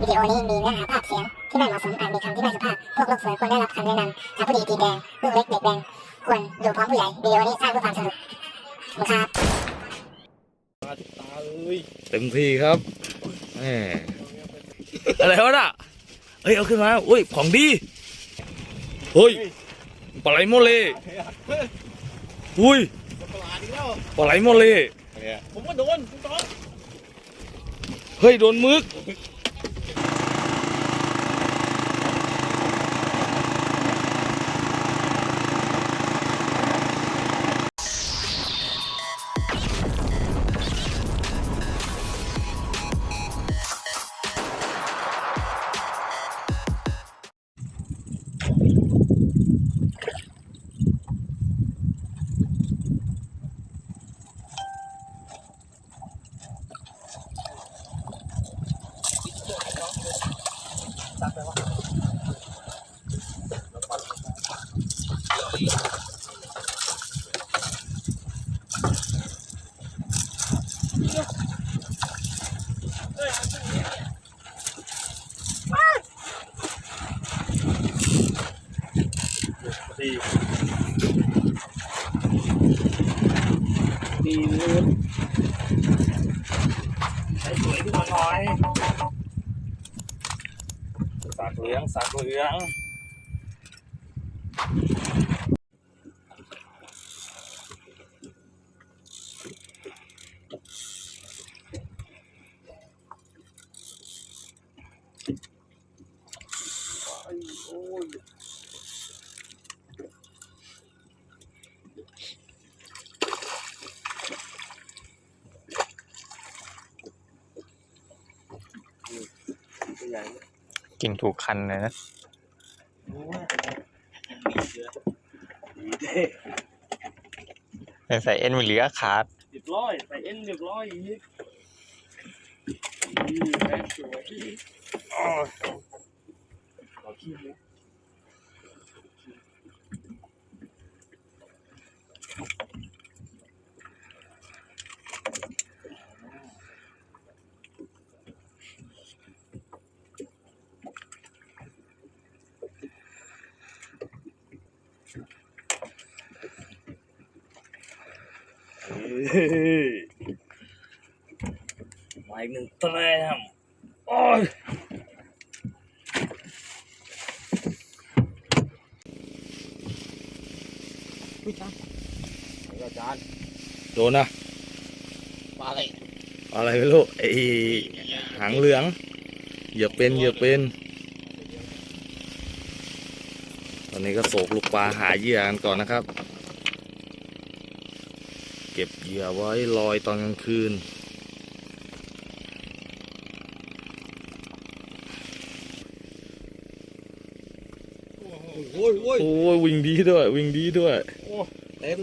วิดีโอนี้มีเนื้อหาภาพเสียงที่ไม่เหมาะสมอาจมีคำที่ไม่สุภาพ พวกโลกสวยควรได้รับคำแนะนำจากผู้ดีตีแดงลูกเล็กเด็กแดงควรดูพร้อมผู้ใหญ่วิดีโอนี้สร้างเพื่อความสนุกขอบคุณครับมาทุกตาเลยเต็มที่ครับแหมอะไรวะน่ะเฮ้ยเอาขึ้นมาอุ้ยของดีเฮ้ยปลาไหลโมเลอุ้ยประหลาดอีกแล้วปลาไหลโมเลผมก็โดนคุณต้อนเฮ้ยโดนมึก ดีดีเลยใช้สวยขึ้นมาน่อย ลืองสากเหลือง โอ้ย ตัวใหญ่เลย กินถูกคันเลยนะโอ้ยดีเด้แต่ใส่เอ็นไม่เหลือขาดเรียบร้อยใส่เอ็นเรียบร้อยอีกนี่แม่สวยอ๋อขอขี้เลย มาอีกหนึ่งแต้มโอ้ยอาจารย์โดนนะปลาอะไรอะไรไม่รู้ไอหางเหลืองอย่าเป็นอย่าเป็น ตอนนี้ก็โศกลูกปลาหาเหยื่อกันก่อนนะครับเก็บเหยื่อไว้ลอยตอนกลางคืน โอ้ยโอ้ยโอ้ยวิ่งดีด้วย วิ่งดีด้วย เต็ม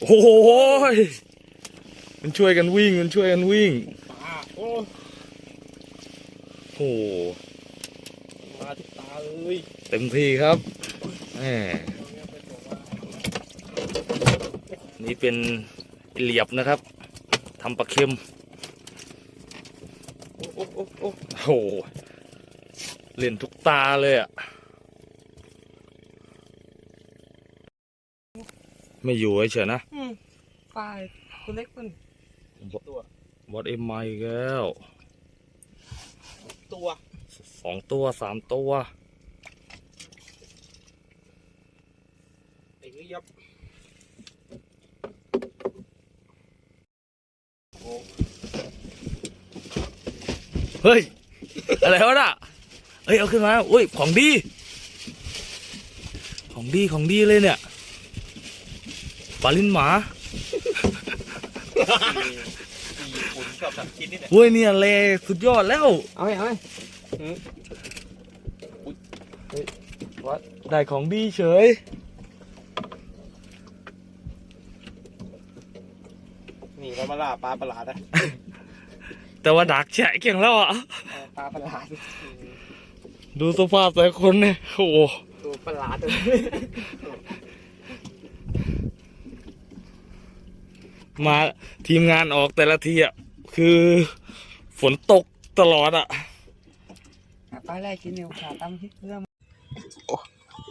โอ้โหยมันช่วยกันวิ่ง มันช่วยกันวิ่งปลาโอ้ยโอ้โหมาทุกตาเลยเต็มที่ครับแหมนี่เป็น เหลียบนะครับทำปลาเค็มโอ้โอ้โอ้โอ้โอ้โหเล่นทุกตาเลยอะ ไม่อยู่เฉยๆนะปลาตัวเล็กมันตัวบอดเอ็มมาอีกแล้ว ตัวสองตัวสามตัวไอ้เงี้ยบ เฮ้ย อะไรวะน่ะเฮ้ย เอาขึ้นมาอุ้ย ของดี ของดี ของดีเลยเนี่ยปลาลิ้นหมาดีคุณชอบทำกินนี่แหละเว้ยเนี่ยเลสุดยอดแล้ว เอาไหมเอาไหมได้ของดีเฉย นี่เรา มาล่าปลาประหลาดนะแต่ว่าดักแฉะเก่งแล้วอะ ปลาประหลาดดูสภาพแต่ละคนเนี่ย โอ้โหตัวประหลาดเลยมาทีมงานออกแต่ละทีอะ คือฝนตกตลอดอะ ปลาแรกกินเนี่ยขาตั้มที่เพื่อ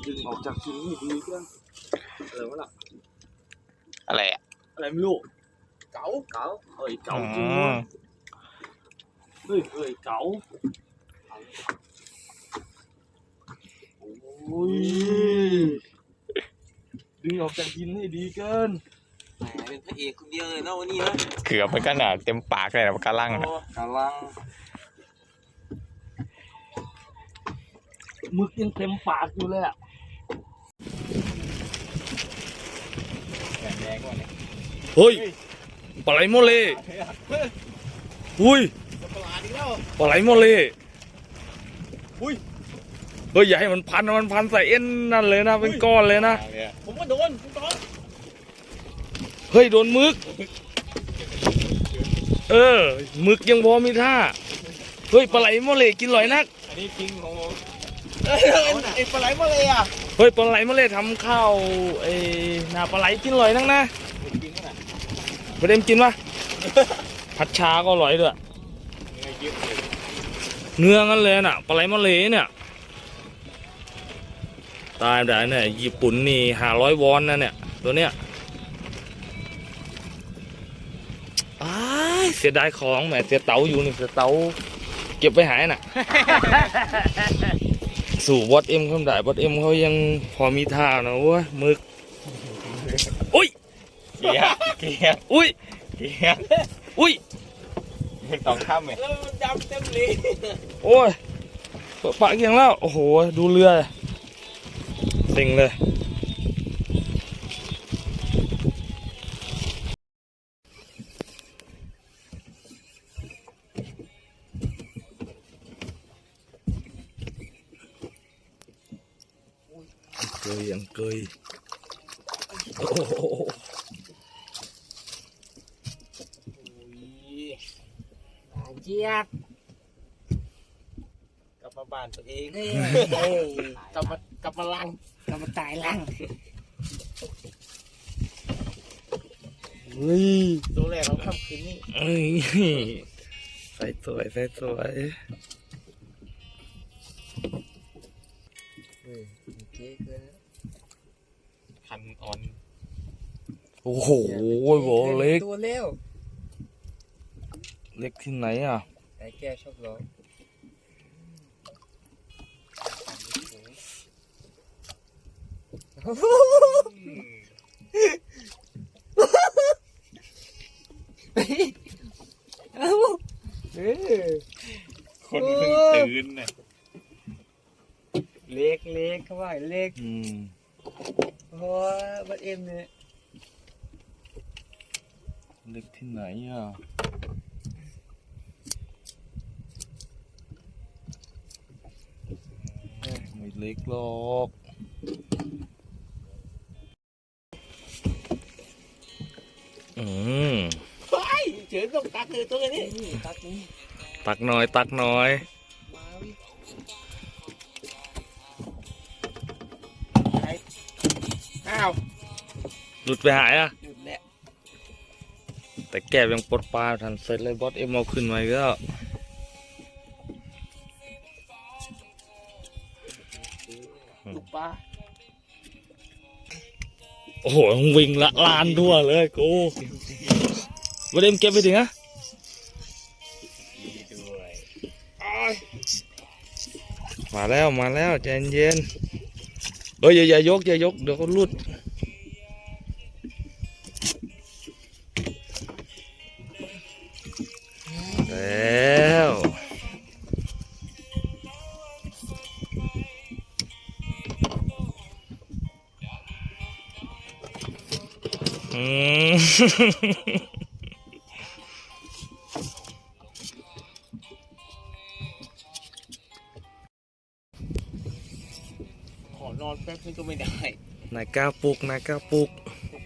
ดึงออกจากชิ้นนี่ดีเพื่อนอะไรวะล่ะอะไรอะ อะไรไม่รู้ เก๋าเก๋าเอ้ยเก๋าจริงอ๋วะอเฮ้ยเฮ้ยเก๋าโอ้ยดึงออกจากชิ้นให้ดีเกินแหมเป็นพระเอกคนเดียวเลยนะวันนี้นะเกือบมันก็หนาเต็มปากเลยนะปากกาลังอะกำลังมึกยังเต็มปากอยู่เลยอะแดงกว่านี้เฮ้ย ปลาไหลโมเลอุ้ยประหลาดอีกแล้วปลาไหลโมเลอุ้ยเฮ้ยอย่าให้มันพันนะมันพันใส่เอ็นนั่นเลยนะเป็นก้อนเลยนะผมก็โดนคุณตอนเฮ้ยโดนมึก เออมึกยังพอมีท่าเฮ้ยปลาไหลโมเลกินลอยนักอันนี้จริงของผมเอ้ยไอ้ปลาไหลมาเลยอะเฮ้ยปลาไหลโมเลทำข้าวไอ้หน้าปลาไหลกินลอยนักนะจริงขนาด ประเด็มกินปะผัดชาก็อร่อยด้วยเงยยึดเลยเนื้องั้นเลยน่ะ ปลาไหลมะเลเนี่ย ตายได้เนี่ย ญี่ปุ่นนี่ห้าร้อยวอนนะเนี่ย ตัวเนี้ยอ้ายเสียดายของแหมเสียเต๋าอยู่นี่เสียเต๋าเก็บไปหายน่ะ สู่บอสเอ็มเขาได้บอสเอ็มเขายังพอมีท่านะเว้ยมึกอุ้ย เกียร์เกียร์อุ้ยเกียร์อุ้ยสองข้ามไหมแล้วมันดำเต็มเลยโอ้ยเปิดปากยังแล้ว โอ้โห ดูเรือเซ็งเลยเกยยังเกยโอ้โห เจี๊ยบกลับมาบ้านตัวเองเฮ้ยกลับมากลับมาลังกำมาตายลังเฮ้ยตัวแรกเราทำคืนนี้เอ้ยใส่สวยใส่สวยเจ๊เกินคันอ่อน โอ้โหโบเล็ก ตัวเร็ว เล็กที่ไหนอะแต่แก้วชอบร้องคนเพิ่งตื่นน่ะเล็กเล็กเขาว่าเล็กอืมเพราะว่าบัดเอ็มเนี่ยเล็กที่ไหนอะ ไม่เล็กหรอกอืมเฉยต้องตักเลยตัวนี้นี่ตักนี่ตักหน่อย ตักหน่อยมาวิอ้าวหลุดไปหายอะหยุดแล้วแต่แก้วยังปลดปลาทันเสร็จเลยบอสเอ็มเอาขึ้นมาอีก โอ้โหวิ่งละลานทั่วเลยกูวันเดมเก็บไปถึงอะมาแล้วมาแล้วใจเย็นเอ้ยอย่าอย่ายกอย่ายกเดี๋ยวเขาลุด ขอนอนแป๊บนึงก็ไม่ได้นายก้าวปลุกนายก้าวปลุก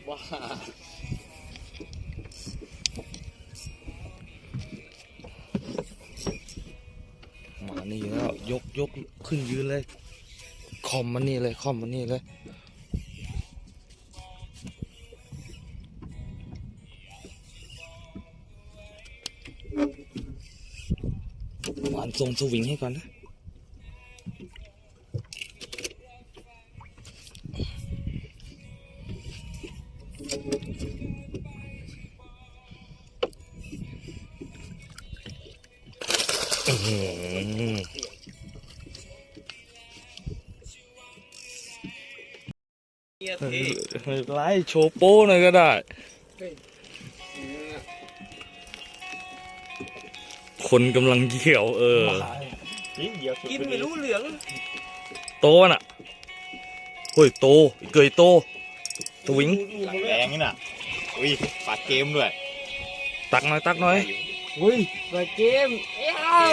ว่ามานี่แล้วยกยกขึ้นยืนเลย คอมมานี่เลย คอมมานี่เลย ผมส่งสวิงให้ก่อนนะไล่โชโป้หน่อยก็ได้ คนกำลังเกี่ยวเออนี่เดียวสุดกินพอดีไม่รู้เหลืองโตน่ะเฮ้ยโตเกยโตสวิงหลังแดงนี่น่ะอุ้ยปาดเกมด้วยตักหน่อยตักหน่อยอุ้ยมาเกมเอ้า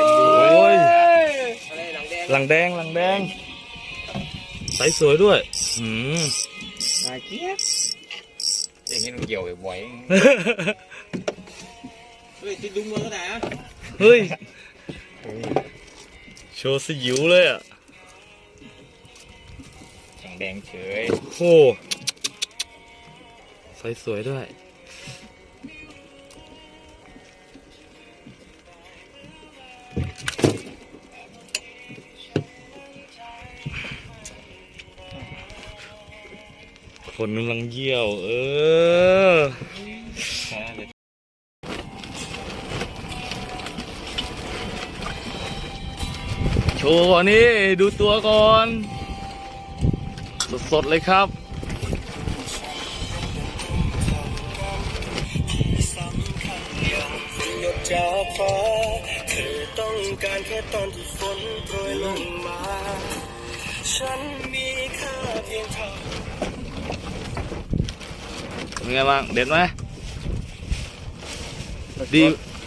โอ้ยอะไรหลังแดงหลังแดงหลังแดงใสสวยด้วยอืมมาเกียบอย่างนี้ต้องเกี่ยวบ่อยเฮ้ยติดดุมมือก็ได้อะ เฮ้ย โชว์สยิวเลยอะๆแข็งแดงเฉยโอ้ใสสวยด้วย คนกำลังเยี่ยว เออโช ว์ก่อนนี่ดูตัวก่อน สดๆเลยครับหยดจากฟ้าเธอต้องการแค่ตอนที่ฝนโปรยลงมา ฉันมีค่าเพียงเท่าเป็นไงบ้างเด็ดไหมดี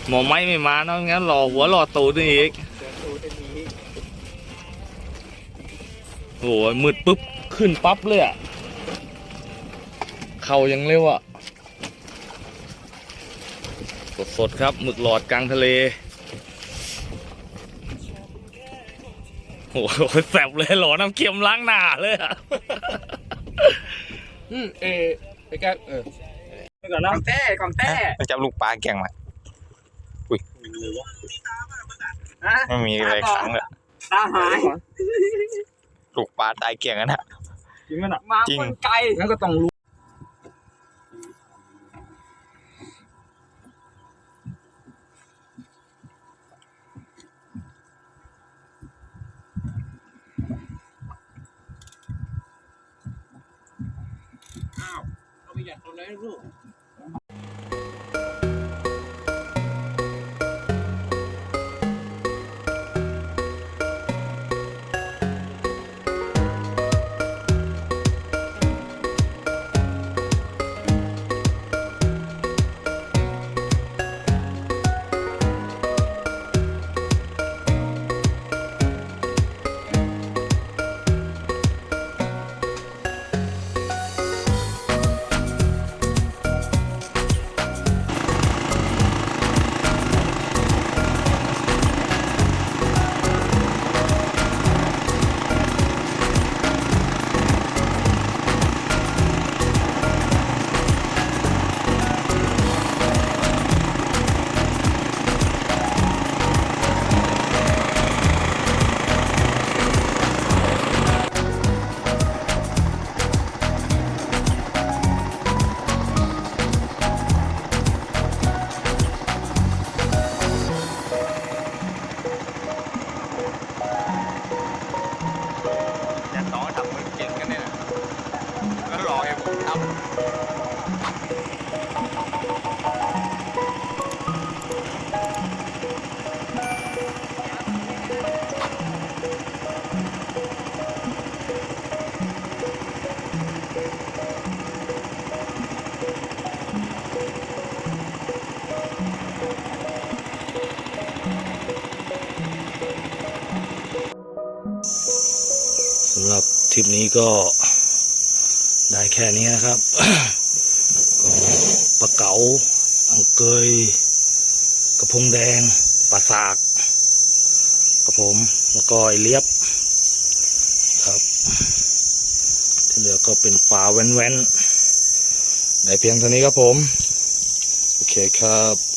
หมอไม้ไม่มาเนอะงั้นหล่อหัวหล่อตูดนี่อีก โอ้ยมืดปุ๊บ ขึ้นปั๊บเลยอะ เข่ายังเร็วอะ สดๆครับหมึกหลอดกลางทะเล โอ้โหแสบเลยหลอน้ำเค็มล้างหน้าเลยอะอืมเออไอ้แกเออไปก่อนนะของแต้ของแต้มันจับลูกปลาแก่งมาอุ้ยฮะไม่มีอะไรขังเลยตาหาย ลูกปลาตายเก่งกันนะ จริงมั้ยน่ะมาจริง คนไกลงั้นก็ต้องรู้อ้าวเอาไปอยากทำอะไรลูก นี้ก็ได้แค่นี้นะครับก็ปลาเก๋าอังเกย กระพงแดงปลาสากกระผมแล้วก็ไอเลียบครับที่เหลือก็เป็นปลาแว้นๆได้เพียงเท่านี้ครับผม โอเคครับ